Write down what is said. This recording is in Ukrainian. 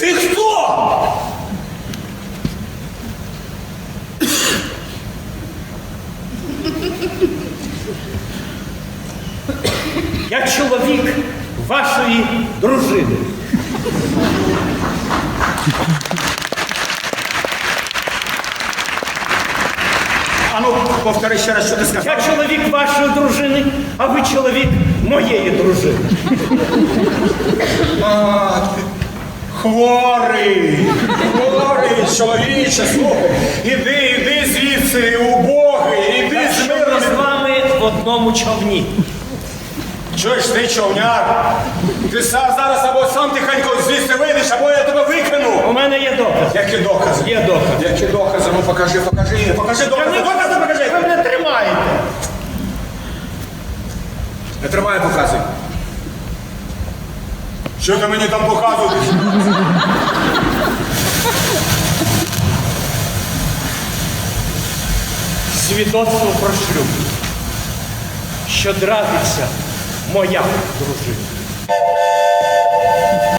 Ти хто? Я чоловік вашої дружини. Ану, повтори ще раз, що ти сказав. Я чоловік вашої дружини, а ви чоловік моєї дружини. А, хворий, хворий чоловіче, слухай. Іди, іди звідси, убогий, іди з миром. з вами в одному човні. Чуєш ти, човняр? Ти сам зараз або сам тихенько звідси вийдеш, або я тебе викину. У мене є доказ. Які докази? Є докази. Які докази? Ну покажи, покажи, покажи докази. Докази покажи. Ви мене тримаєте. Не тримай, показуй. Що ти мені там показуєш? Свідоцтво про шлюб. Що дратиться моя дружина.